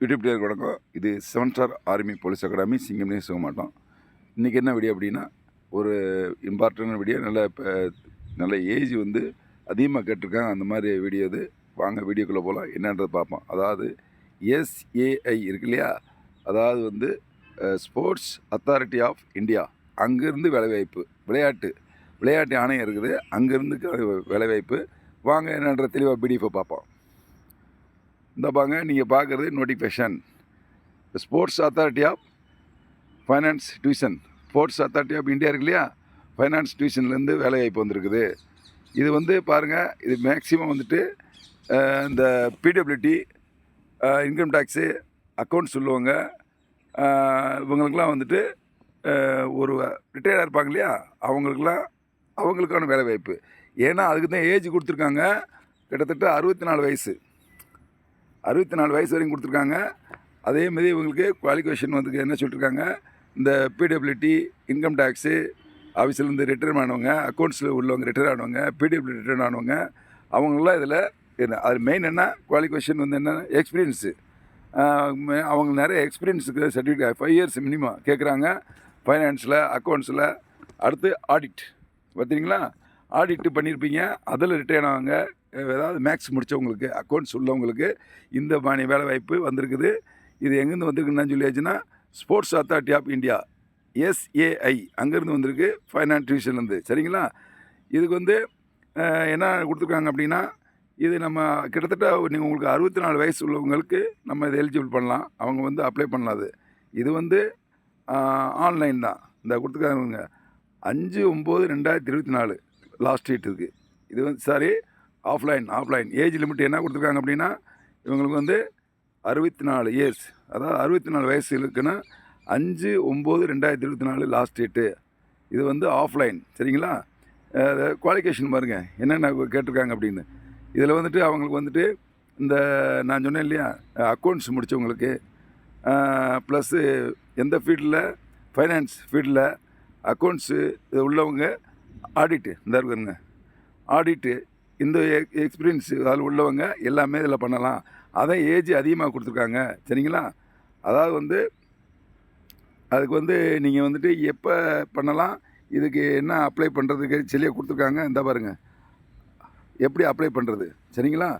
YouTube dear வணக்கம் இது seven star army police academy சிங்கம்னே சொல்ல மாட்டோம். இன்றைக்கி என்ன வீடியோ அப்படின்னா ஒரு இம்பார்ட்டன்ட் வீடியோ நல்ல இப்போ நல்ல ஏஜ் வந்து அதிகமாக கேட்டிருக்காங்க. அந்த மாதிரி வீடியோ இது. வாங்க வீடியோக்குள்ளே போகலாம் என்னன்றதை பார்ப்போம். அதாவது எஸ்ஏஐ இருக்கு இல்லையா? அதாவது வந்து ஸ்போர்ட்ஸ் அத்தாரிட்டி ஆஃப் இந்தியா அங்கேருந்து வேலைவாய்ப்பு விளையாட்டு. விளையாட்டு ஆணையம் இருக்குது. அங்கேருந்து வேலைவாய்ப்பு. வாங்க என்னன்ற தெளிவாக பிடிஎஃபை பார்ப்போம். இந்த பாங்க நீங்கள் பார்க்குறது notification sports authority of finance division sports authority of India இருக்கு இல்லையா? ஃபைனான்ஸ் டிவிஷன்லேருந்து வேலைவாய்ப்பு வந்திருக்குது. இது வந்து பாருங்கள் இது மேக்ஸிமம் வந்துட்டு இந்த பிடபிள்யூடி இன்கம் டேக்ஸு அக்கௌண்ட்ஸ் சொல்லுவாங்க. இவங்களுக்கெல்லாம் வந்துட்டு ஒரு ரிட்டையர்டாக இருப்பாங்க இல்லையா? அவங்களுக்கெல்லாம் அவங்களுக்கான வேலைவாய்ப்பு. ஏன்னா அதுக்கு தான் ஏஜ் கொடுத்துருக்காங்க. கிட்டத்தட்ட அறுபத்தி நாலு வயசு. அறுபத்தி நாலு வயசு வரைக்கும் கொடுத்துருக்காங்க. அதே மாதிரி இவங்களுக்கு குவாலிஃபிகேஷன் வந்து என்ன சொல்லியிருக்காங்க இந்த பிடபிள்யூடி இன்கம் டேக்ஸு ஆஃபீஸ்லேருந்து ரிட்டையர் ஆனவங்க அக்கௌண்ட்ஸில் உள்ளவங்க ரிட்டையர் ஆனவங்க பிடபிள்யூ ரிட்டர்ன் ஆனவங்க அவங்களாம் இதில் என்ன அது மெயின் என்ன குவாலிஃபிகேஷன் வந்து என்ன எக்ஸ்பீரியன்ஸு அவங்க நிறைய எக்ஸ்பீரியன்ஸுக்கு சர்டிஃபிகேட் ஃபைவ் இயர்ஸ் மினிமம் கேட்குறாங்க. ஃபைனான்ஸில் அக்கௌண்ட்ஸில் அடுத்து ஆடிட் பார்த்தீங்களா? ஆடிட்டு பண்ணியிருப்பீங்க. அதில் ரிட்டையர் ஆவாங்க. ஏதாவது மேக்ஸ் முடித்தவங்களுக்கு அக்கௌண்ட்ஸ் உள்ளவங்களுக்கு இந்த பாணி வேலை வாய்ப்பு வந்திருக்குது. இது எங்கேருந்து வந்திருக்குன்னு சொல்லியாச்சுன்னா sports authority of India SAI அங்கேருந்து வந்திருக்கு ஃபைனான்ஸ் டிவிஷன்லேருந்து சரிங்களா? இதுக்கு வந்து என்ன கொடுத்துருக்காங்க அப்படின்னா இது நம்ம கிட்டத்தட்ட நீங்கள் உங்களுக்கு அறுபத்தி நாலு வயசு உள்ளவங்களுக்கு நம்ம இதை எலிஜிபிள் பண்ணலாம். அவங்க வந்து அப்ளை பண்ணலாம் அது. இது வந்து ஆன்லைன் தான். இந்த கொடுத்துருக்காங்க அஞ்சு ஒம்பது ரெண்டாயிரத்தி இருபத்தி நாலு லாஸ்ட் டேட் இருக்குது இது வந்து sorry offline offline age limit என்ன கொடுத்துருக்காங்க அப்படின்னா இவங்களுக்கு வந்து அறுபத்தி நாலு இயர்ஸ் அதாவது அறுபத்தி நாலு வயசு இருக்குன்னா அஞ்சு ஒம்பது ரெண்டாயிரத்தி இருபத்தி நாலு லாஸ்ட் டேட்டு இது வந்து ஆஃப்லைன் சரிங்களா? குவாலிஃபிகேஷன் பாருங்கள் என்னென்ன கேட்டிருக்காங்க அப்படின்னு. இதில் வந்துட்டு அவங்களுக்கு வந்துட்டு இந்த நான் சொன்னேன் இல்லையா அக்கௌண்ட்ஸ் முடித்தவங்களுக்கு ப்ளஸ்ஸு எந்த ஃபீல்டில் ஃபைனான்ஸ் ஃபீல்டில் அக்கௌண்ட்ஸு இது உள்ளவங்க ஆடிட்டு இந்த இருக்குங்க ஆடிட்டு இந்த e-, எக்ஸ்பீரியன்ஸ் அதில் உள்ளவங்க எல்லாமே இதில் பண்ணலாம். அதான் ஏஜ் அதிகமாக கொடுத்துருக்காங்க. சரிங்களா? அதாவது வந்து அதுக்கு வந்து நீங்கள் வந்துட்டு எப்போ பண்ணலாம் இதுக்கு என்ன அப்ளை பண்ணுறதுக்கு சரியாக கொடுத்துருக்காங்க இந்த பாருங்கள் எப்படி அப்ளை பண்ணுறது? சரிங்களா?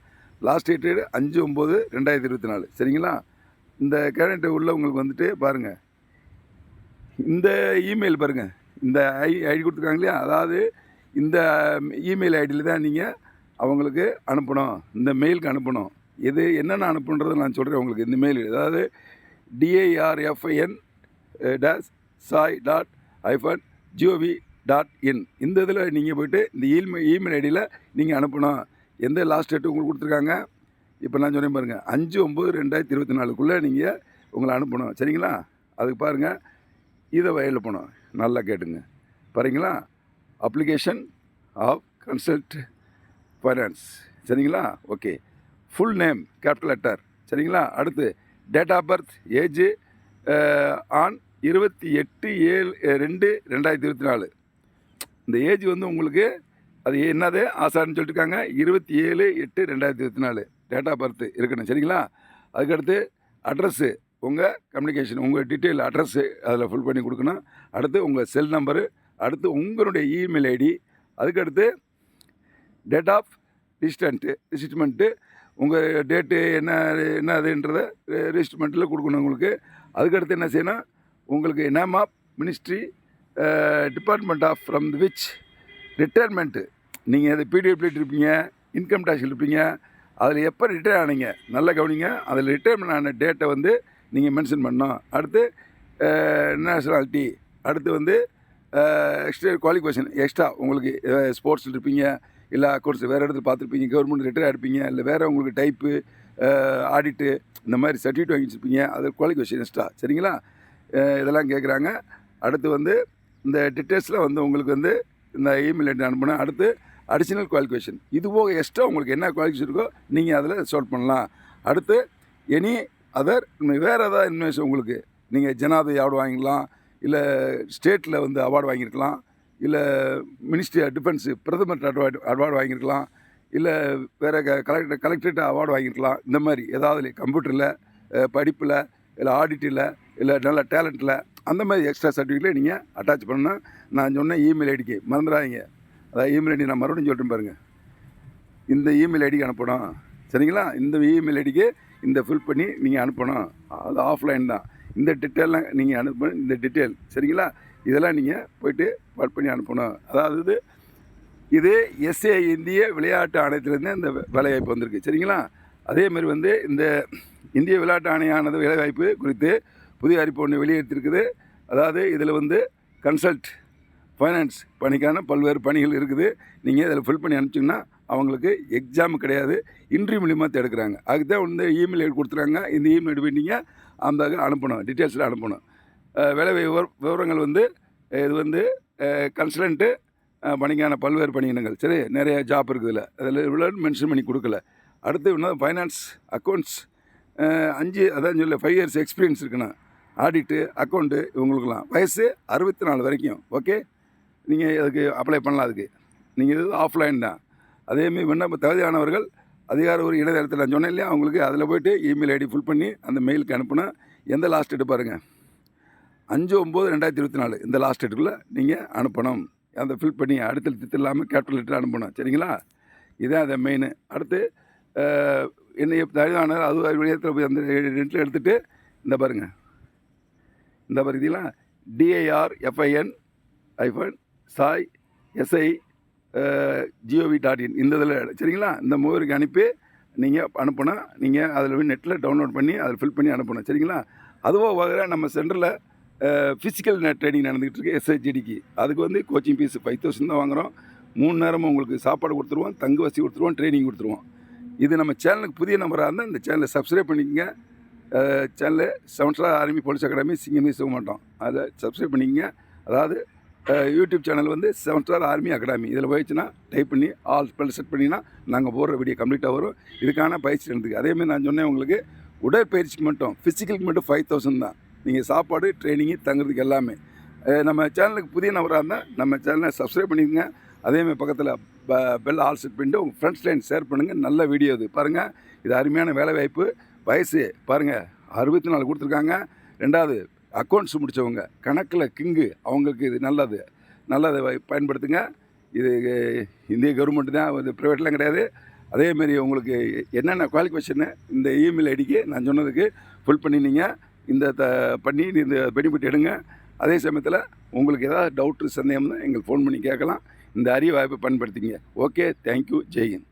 லாஸ்ட் டேட்டு அஞ்சு ஒம்பது ரெண்டாயிரத்தி இருபத்தி நாலு. சரிங்களா? இந்த கேண்டிடேட் உள்ளவங்களுக்கு வந்துட்டு பாருங்கள் இந்த இமெயில் பாருங்கள் இந்த ஐ ஐடி கொடுத்துருக்காங்க இல்லையா? அதாவது இந்த இமெயில் ஐடியில் தான் நீங்கள் அவங்களுக்கு அனுப்பணும். இந்த மெயிலுக்கு அனுப்பணும். இது என்னென்ன அனுப்புன்றது நான் சொல்கிறேன் உங்களுக்கு இந்த மெயில் அதாவது D A R F I N dash SAI dot hyphen G O V dot in இந்த இதில் நீங்கள் போய்ட்டு இந்த இமெயில் இமெயில் ஐடியில் நீங்கள் அனுப்பணும். எந்த லாஸ்ட் டேட்டு உங்களுக்கு கொடுத்துருக்காங்க? இப்போ நான் சொன்னேன் பாருங்கள் அஞ்சு ஒம்பது ரெண்டாயிரத்தி இருபத்தி நாலுக்குள்ளே நீங்கள் உங்களை அனுப்பணும். சரிங்களா? அதுக்கு பாருங்கள் இதை வயலில் போனோம் நல்லா கேட்டுங்க. பாருங்களா? அப்ளிகேஷன் ஆஃப் கன்சல்ட் ஃபைனான்ஸ் சரிங்களா? Okay full name capital letter சரிங்களா? அடுத்து date of birth age on இருபத்தி எட்டு ஏழு ரெண்டு ரெண்டாயிரத்தி இருபத்தி நாலு. இந்த ஏஜ் வந்து உங்களுக்கு அது என்னது? ஆசான்னு சொல்லிட்டுருக்காங்க. இருபத்தி ஏழு எட்டு ரெண்டாயிரத்தி இருபத்தி நாலு. டேட் ஆஃப் பர்த் இருக்கணும். சரிங்களா? அதுக்கடுத்து அட்ரஸ்ஸு உங்கள் கம்யூனிகேஷன் உங்கள் டீட்டெயில் அட்ரஸ்ஸு அதில் ஃபுல் பண்ணி கொடுக்கணும். அடுத்து உங்கள் செல் நம்பரு அடுத்து உங்களுடைய இமெயில் ஐடி அதுக்கடுத்து டேட் ஆஃப் ரிஜிஸ்டன்ட்டு ரிஜிஸ்ட்மெண்ட்டு உங்கள் டேட்டு என்ன என்ன அதுன்றதை ரிஜிஸ்ட்மெண்ட்டில் கொடுக்கணும் உங்களுக்கு. அதுக்கடுத்து என்ன செய்யணும்? உங்களுக்கு name of ministry department of from the which retirement நீங்கள் அது பிடிஎஃப்லிட்டு இருப்பீங்க இன்கம் டேக்ஸில் இருப்பீங்க அதில் எப்போ ரிட்டையர் ஆனீங்க? நல்லா கவனிங்க. அதில் ரிட்டையர்மெண்ட் ஆன டேட்டை வந்து நீங்கள் மென்ஷன் பண்ணணும். அடுத்து uh, நேஷனாலிட்டி அடுத்து வந்து எக்ஸ்ட்ரா குவாலிஃபிகேஷன் எக்ஸ்ட்ரா உங்களுக்கு uh, ஸ்போர்ட்ஸில் இருப்பீங்க. இல்லை அக்கௌண்ட்ஸ் வேறு இடத்துல பார்த்துருப்பீங்க கவர்மெண்ட் ரிட்டையர் அடிப்பீங்க இல்லை வேறு உங்களுக்கு டைப்பு ஆடிட்டு இந்த மாதிரி சர்டிஃபிகேட் வாங்கி வச்சுருப்பீங்க அது குவாலிஃபிகேஷன் எக்ஸ்ட்ரா சரிங்களா? இதெல்லாம் கேட்குறாங்க அடுத்து வந்து இந்த டீட்டெயில்ஸில் வந்து உங்களுக்கு வந்து இந்த இமெயில் ஐடி அனுப்பணும் அடுத்து அடிஷ்னல் குவாலிஃபிகேஷன் இது போக எக்ஸ்ட்ரா உங்களுக்கு என்ன குவாலிஃபிகேஷன் இருக்கோ நீங்கள் அதில் சால்வ் பண்ணலாம். அடுத்து எனி அதர் வேறு ஏதாவது இன்ஃபர்மேஷன் உங்களுக்கு நீங்கள் ஜனாதிபதி அவார்டு வாங்கிக்கலாம் இல்லை ஸ்டேட்டில் வந்து அவார்டு வாங்கியிருக்கலாம். இல்லை மினிஸ்ட்ரி ஆஃப் டிஃபென்ஸு பிரதமர் அவார்டு அவார்டு வாங்கியிருக்கலாம். இல்லை வேறு க கலெக்டர் கலெக்டரேட் அவார்டு வாங்கியிருக்கலாம். இந்த மாதிரி ஏதாவது கம்ப்யூட்டரில் படிப்பில் இல்லை ஆடிட்டில் இல்லை நல்ல டேலண்ட்டில் அந்த மாதிரி எக்ஸ்ட்ரா சர்டிஃபிகேட்டை நீங்கள் அட்டாச் பண்ணணும் நான் சொன்ன இமெயில் ஐடிக்கு மறந்துடாதீங்க. அதாவது இமெயில் ஐடி நான் மறுபடியும் சொல்கிறேன் பாருங்கள் இந்த இமெயில் ஐடிக்கு அனுப்பணும். சரிங்களா? இந்த இமெயில் ஐடிக்கு இந்த ஃபில் பண்ணி நீங்கள் அனுப்பணும். அது ஆஃப்லைன் தான். இந்த டீட்டெயிலாம் நீங்கள் அனுப்பணும் இந்த டீட்டெயில் சரிங்களா? இதெல்லாம் நீங்கள் போயிட்டு ஃபில் பண்ணி அனுப்பணும். அதாவது இது எஸ்ஏ இந்திய விளையாட்டு ஆணையத்திலேருந்து இந்த வேலைவாய்ப்பு வந்திருக்கு. சரிங்களா? அதேமாதிரி வந்து இந்த இந்திய விளையாட்டு ஆணையானது வேலைவாய்ப்பு குறித்து புதிய அறிப்பு ஒன்று வெளியிட்டிருக்குது. அதாவது இதில் வந்து கன்சல்ட் ஃபைனான்ஸ் பணிக்கான பல்வேறு பணிகள் இருக்குது. நீங்கள் இதில் ஃபில் பண்ணி அனுப்பிச்சிங்கன்னா அவங்களுக்கு எக்ஸாம் கிடையாது. இன்ட்ரி மூலியமாக தடுக்கிறாங்க. அதுக்கு தான் வந்து இமெயில் ஐடி கொடுத்துருக்காங்க இந்த இமெயில் ஐடி அந்த அனுப்பணும். டீட்டெயில்ஸில் அனுப்பணும். வேலை விவர விவரங்கள் வந்து இது வந்து கன்சல்ட்டு பணிக்கான பல்வேறு பணியினங்கள் சரி நிறைய ஜாப் இருக்குதுல்ல அதில் இவ்வளோ மென்ஷன் பண்ணி கொடுக்கல. அடுத்து இன்னும் ஃபைனான்ஸ் அக்கௌண்ட்ஸ் அஞ்சு அதான் சொல்ல ஃபைவ் இயர்ஸ் எக்ஸ்பீரியன்ஸ் இருக்குண்ணா. ஆடிட்டு அக்கௌண்ட்டு இவங்களுக்குலாம் வயசு அறுபத்தி நாலு வரைக்கும். ஓகே நீங்கள் அதுக்கு அப்ளை பண்ணலாம் அதுக்கு. நீங்கள் இது ஆஃப்லைன் தான். அதேமாரி விண்ணப்ப தகுதியானவர்கள் அதிகார ஒரு இணையதளத்தில் நான் சொன்னேன் இல்லையா? அவங்களுக்கு அதில் போயிட்டு இமெயில் ஐடி ஃபுல் பண்ணி அந்த மெயிலுக்கு அனுப்புனா எந்த லாஸ்ட் எடுப்பாருங்க அஞ்சு ஒம்பது ரெண்டாயிரத்தி இருபத்தி நாலு இந்த லாஸ்ட் டேட்டுக்குள்ளே நீங்கள் அனுப்பணும். அந்த ஃபில் பண்ணி அடுத்த திட்டு இல்லாமல் கேபிட்டல் லெட்டர் அனுப்பணும். சரிங்களா? இதான் அதை மெயின் அடுத்து என்னை என்ன அது வெளியத்தில் போய் அந்த நெட்டில் எடுத்துகிட்டு இந்த பாருங்கள் இந்த பாருங்களா D I R F I N hyphen SAI S I G O V dot in இந்த இதில் சரிங்களா? இந்த முகவரிக்கு அனுப்பி நீங்கள் அனுப்பணும். நீங்கள் அதில் போய் நெட்டில் டவுன்லோட் பண்ணி அதில் ஃபில் பண்ணி அனுப்பணும். சரிங்களா? அதுவோ வகையில் நம்ம சென்டரில் ஃபிசிக்கல் ட்ரைனிங் நடந்துகிட்டு இருக்கு எஸ்ஹெச்டிக்கு அதுக்கு வந்து கோச்சிங் ஃபீஸ் ஃபைவ் தௌசண்ட் தான் வாங்குகிறோம் மூணு நேரமும் உங்களுக்கு சாப்பாடு கொடுத்துருவோம் தங்கு வசதி கொடுத்துருவோம் ட்ரைனிங் கொடுத்துருவோம். இது நம்ம சேனலுக்கு புதிய நம்பராக இருந்தால் இந்த சேனலை சப்ஸ்கிரைப் பண்ணிக்கங்க. Channel seven star army police academy சிங்கமே சிவ மாட்டோம். அதை சப்ஸ்கிரைப் பண்ணிக்கங்க. அதாவது யூடியூப் சேனல் வந்து செவன் ஸ்டார் ஆர்மி அகாடமி இதில் போயிடுச்சுன்னா டைப் பண்ணி ஆல் ஸ்பெல் செட் பண்ணிங்கன்னா நாங்கள் போடுற வீடியோ கம்ப்ளீட்டாக வரும். இதுக்கான பயிற்சி நடந்துக்கு அதேமாதிரி நான் சொன்னேன் உங்களுக்கு உடற்பயிற்சிக்கு மட்டும் ஃபிசிக்கலுக்கு மட்டும் ஃபைவ் தௌசண்ட் தான். நீங்கள் சாப்பாடு ட்ரைனிங்கு தங்குறதுக்கு எல்லாமே. நம்ம சேனலுக்கு புதிய நபராக இருந்தால் நம்ம சேனலை சப்ஸ்கிரைப் பண்ணிக்கோங்க. அதேமாதிரி பக்கத்தில் பெல் ஆல் செட் பண்ணிட்டு உங்கள் ஃப்ரெண்ட்ஸ் லைன் ஷேர் பண்ணுங்கள் நல்ல வீடியோ இது. பாருங்கள் இது அருமையான வேலைவாய்ப்பு. வயசு பாருங்கள் அறுபத்தி நாலு கொடுத்துருக்காங்க. ரெண்டாவது அக்கௌண்ட்ஸ் முடித்தவங்க கணக்கில் கிங்கு. அவங்களுக்கு இது நல்லது. நல்லதை பயன்படுத்துங்க. இது இந்திய கவர்மெண்ட் தான் இது ப்ரைவேட்லாம் கிடையாது. அதேமாரி உங்களுக்கு என்னென்ன குவாலிஃபிகேஷனு இந்த இமெயில் ஐடிக்கு நான் சொன்னதுக்கு ஃபுல் பண்ணினீங்க. இந்த த பண்ணி இந்த பெனிஃபிட் எடுங்க. அதே சமயத்தில் உங்களுக்கு ஏதாவது டவுட்டு சந்தேகம்னா எங்களுக்கு ஃபோன் பண்ணி கேட்கலாம். இந்த அரிய வாய்ப்பை பயன்படுத்திங்க ஓகே தேங்க்யூ ஜெய்ஹிந்த்